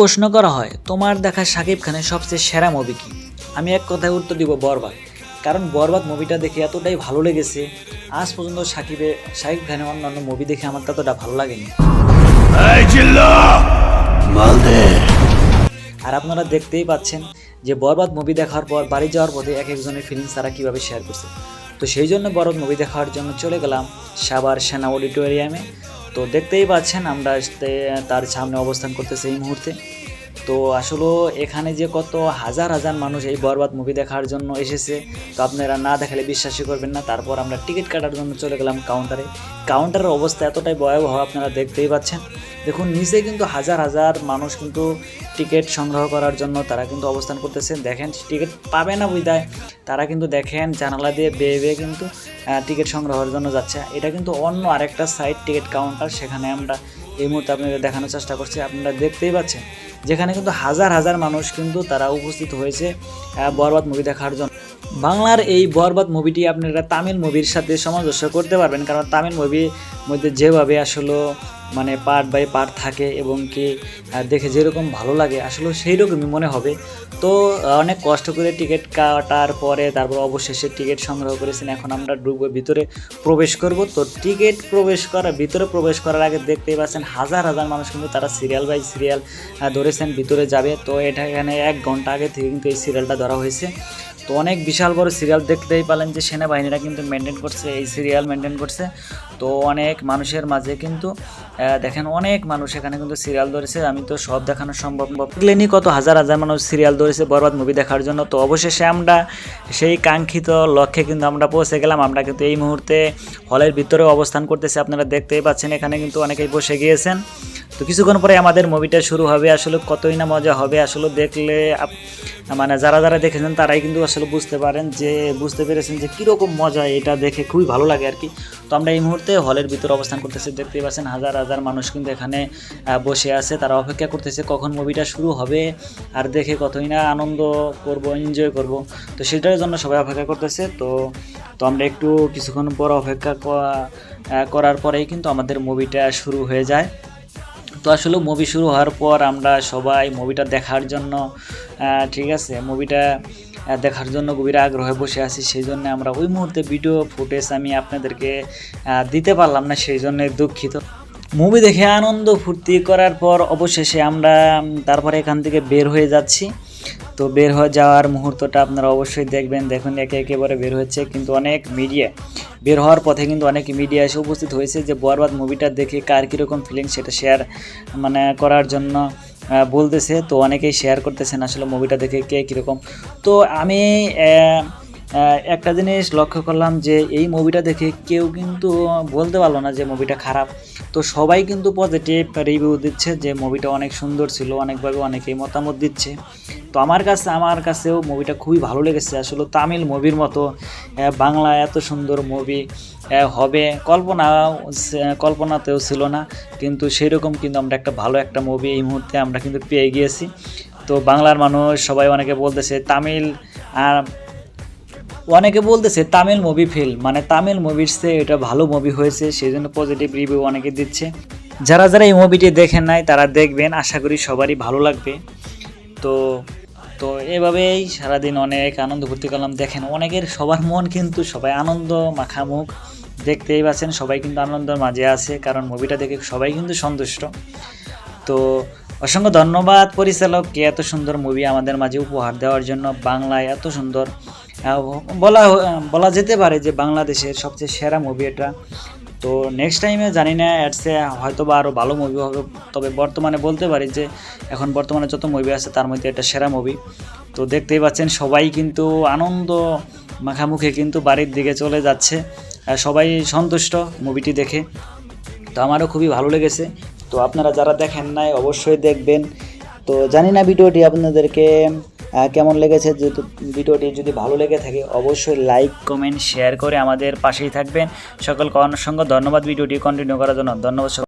প্রশ্ন করা হয় তোমার দেখা শাকিব খানের সবচেয়ে সেরা মুভি কি? আমি এক কথায় উত্তর দিব বরবাদ। কারণ বরবাদ মুভিটা দেখে এতটাই ভালো লেগেছে আজ পর্যন্ত সাকিবে শাকিব খানের অন্যান্য মুভি দেখে আমার ততটা ভালো লাগেনি। আর আপনারা দেখতেই পাচ্ছেন যে বরবাদ মুভি দেখার পর বাড়ি যাওয়ার পথে এক একজনের ফিলিংস তারা কীভাবে শেয়ার করছে। তো সেই জন্য বরবাদ মুভি দেখার জন্য চলে গেলাম সাবার সেনা অডিটোরিয়ামে তো দেখতেই পাচ্ছেন আমরা তার সামনে অবস্থান করতেছি এই মুহূর্তে। তো আসলে এখানে যে কত হাজার হাজার মানুষ এই বরবাদ মুভি দেখার জন্য এসেছে, তো আপনারা না দেখালে বিশ্বাসই করবেন না। তারপর আমরা টিকিট কাটার জন্য চলে গেলাম কাউন্টারে কাউন্টারের অবস্থা এতটাই ভয়াবহ, আপনারা দেখতেই পাচ্ছেন। দেখুন, নিচে কিন্তু হাজার হাজার মানুষ কিন্তু টিকিট সংগ্রহ করার জন্য তারা কিন্তু অবস্থান করতেছেন দেখেন টিকিট পাবে না বুঝায় তারা কিন্তু দেখেন, জানালা দিয়ে বেয়ে বেয়ে কিন্তু টিকিট সংগ্রহের জন্য যাচ্ছে। এটা কিন্তু অন্য আরেকটা সাইড টিকিট কাউন্টার সেখানে আমরা এই মুহূর্তে আপনাদের দেখানোর চেষ্টা করছি। আপনারা দেখতেই পাচ্ছেন, যেখানে কিন্তু হাজার হাজার মানুষ কিন্তু তারা উপস্থিত হয়েছে বরবাদ মুভি দেখার জন্য। বাংলার এই বরবাদ মুভিটি আপনারা তামিল মুভির সাথে সামঞ্জস্য করতে পারবেন, কারণ তামিল মুভির মধ্যে যেভাবে আসলে মানে পার্ট বাই পার্ট থাকে এবং কি দেখে যেরকম ভালো লাগে, আসলে সেই রকমই মনে হবে। তো অনেক কষ্ট করে টিকিট কাটার পরে তারপর অবশেষে টিকিট সংগ্রহ করেছেন, এখন আমরা ঢুকবো ভিতরে প্রবেশ করব। তো টিকিট প্রবেশ করা ভিতরে প্রবেশ করার আগে দেখতেই পাচ্ছেন হাজার হাজার মানুষ কিন্তু তারা সিরিয়াল বাই সিরিয়াল ধরেছেন ভিতরে যাবে। তো, এটা এখানে এক ঘণ্টা আগে থেকে কিন্তু এই সিরিয়ালটা ধরা হয়েছে। তো অনেক বিশাল বড় সিরিয়াল দেখতেই পালেন যে সেনাবাহিনীরা কিন্তু মেনটেন করছে, এই সিরিয়াল মেনটেন করছে। তো অনেক মানুষের মাঝে কিন্তু দেখেন অনেক মানুষ এখানে কিন্তু সিরিয়াল ধরেছে। আমি তো সব দেখানো সম্ভব দেখলেনি কত হাজার হাজার মানুষ সিরিয়াল ধরেছে বরবাদ মুভি দেখার জন্য। তো অবশেষে আমরা সেই কাঙ্ক্ষিত লক্ষ্যে কিন্তু আমরা পৌঁছে গেলাম। আমরা কিন্তু এই মুহূর্তে হলের ভিতরে অবস্থান করতেছি। আপনারা দেখতেই পাচ্ছেন এখানে কিন্তু অনেকেই বসে গিয়েছেন। তো কিছুক্ষণ পরে আমাদের মুভিটা শুরু হবে, আসলে কতই না মজা হবে, আসলে দেখলে মানে যারা যারা দেখেছেন তারাই কিন্তু আসলে বুঝতে পারেন যে, বুঝতে পেরেছেন যে কীরকম মজা এটা দেখে খুবই ভালো লাগে আর কি। তো আমরা এই মুহূর্তে হলের ভিতরে অবস্থান করতেছি, দেখতেই পাচ্ছেন হাজার হাজার মানুষ কিন্তু এখানে বসে আছে, তারা অপেক্ষা করতেছে কখন মুভিটা শুরু হবে আর দেখে কতই না আনন্দ করব এনজয় করব। তো সেটার জন্য সবাই অপেক্ষা করতেছে, তো তো আমরা একটু কিছুক্ষণ পর অপেক্ষা করার পরেই কিন্তু আমাদের মুভিটা শুরু হয়ে যায়। তো আসলে মুভি শুরু হওয়ার পর আমরা সবাই মুভিটা দেখার জন্য ঠিক আছে মুভিটা দেখার জন্য গভীর আগ্রহে বসে আছি, সেই জন্য আমরা ওই মুহূর্তে ভিডিও ফুটেজ আমি আপনাদেরকে দিতে পারলাম না, সেই জন্য দুঃখিত। মুভি দেখে আনন্দ ফুর্তি করার পর অবশেষে আমরা তারপরে এখান থেকে বের হয়ে যাচ্ছি। তো বের হয়ে যাওয়ার মুহূর্তটা আপনারা অবশ্যই দেখবেন। দেখুন, একে একেবারে বের হচ্ছে কিন্তু অনেক মিডিয়া বের হওয়ার পথে কিন্তু অনেক মিডিয়া এসে উপস্থিত হয়েছে যে বরবাদ মুভিটা দেখে কার কীরকম ফিলিং সেটা শেয়ার মানে করার জন্য বলতেছে। তো অনেকেই শেয়ার করতেছেন আসলে মুভিটা দেখে কে কীরকম। তো আমি একটা জিনিস লক্ষ্য করলাম যে এই মুভিটা দেখে কেউ কিন্তু বলতে পারল না যে মুভিটা খারাপ। তো সবাই কিন্তু পজিটিভ রিভিউ দিচ্ছে যে মুভিটা অনেক সুন্দর ছিল, অনেকভাবে অনেকেই মতামত দিচ্ছে। তো আমার কাছে, আমার কাছেও মুভিটা খুবই ভালো লেগেছে। আসলে তামিল মুভির মতো বাংলা এত সুন্দর মুভি হবে। কল্পনা কল্পনাতেও ছিল না, কিন্তু সেই রকম কিন্তু আমরা একটা ভালো একটা মুভি এই মুহূর্তে আমরা কিন্তু পেয়ে গিয়েছি। তো বাংলার মানুষ সবাই অনেকে বলতেছে তামিল আর অনেকে বলতেছে তামিল মুভি ফিল মানে তামিল মুভির চেয়ে এটা ভালো মুভি হয়েছে সেই জন্য পজিটিভ রিভিউ অনেকে দিচ্ছে। যারা যারা এই মুভিটি দেখেন নাই, তারা দেখবেন, আশা করি সবারই ভালো লাগবে। তো তো এভাবেই সারাদিন অনেক আনন্দ ভর্তি করলাম। দেখেন, অনেকের সবার মন কিন্তু সবাই আনন্দ, মাখামুখ। দেখতেই পাচ্ছেন, সবাই কিন্তু আনন্দের মাঝে আছে, কারণ মুভিটা দেখে সবাই কিন্তু সন্তুষ্ট। তো, অসংখ্য ধন্যবাদ পরিচালক পরিচালককে এত সুন্দর মুভি আমাদের মাঝে উপহার দেওয়ার জন্য, বাংলায় এত সুন্দর বলা বলা যেতে পারে যে বাংলাদেশের সবচেয়ে সেরা মুভি এটা। তো নেক্সট টাইমে জানি না এটসে হয়তো বা আরও ভালো মুভি হবে। তবে বর্তমানে বলতে পারি যে, এখন বর্তমানে যত মুভি আছে তার মধ্যে এটা সেরা মুভি তো দেখতেই পাচ্ছেন, সবাই কিন্তু আনন্দ মাখামুখে কিন্তু বাড়ির দিকে চলে যাচ্ছে। সবাই সন্তুষ্ট মুভিটি দেখে। তো আমারও খুবই ভালো লেগেছে। তো আপনারা যারা দেখেন নাই, অবশ্যই দেখবেন। তো জানি না ভিডিওটি আপনাদেরকে কেমন লেগেছে? যেহেতু ভিডিওটি যদি ভালো লেগে থাকে, অবশ্যই লাইক কমেন্ট শেয়ার করে আমাদের পাশেই থাকবেন। সকলকে অসংখ্য ধন্যবাদ ভিডিওটি কন্টিনিউ করার জন্য। ধন্যবাদ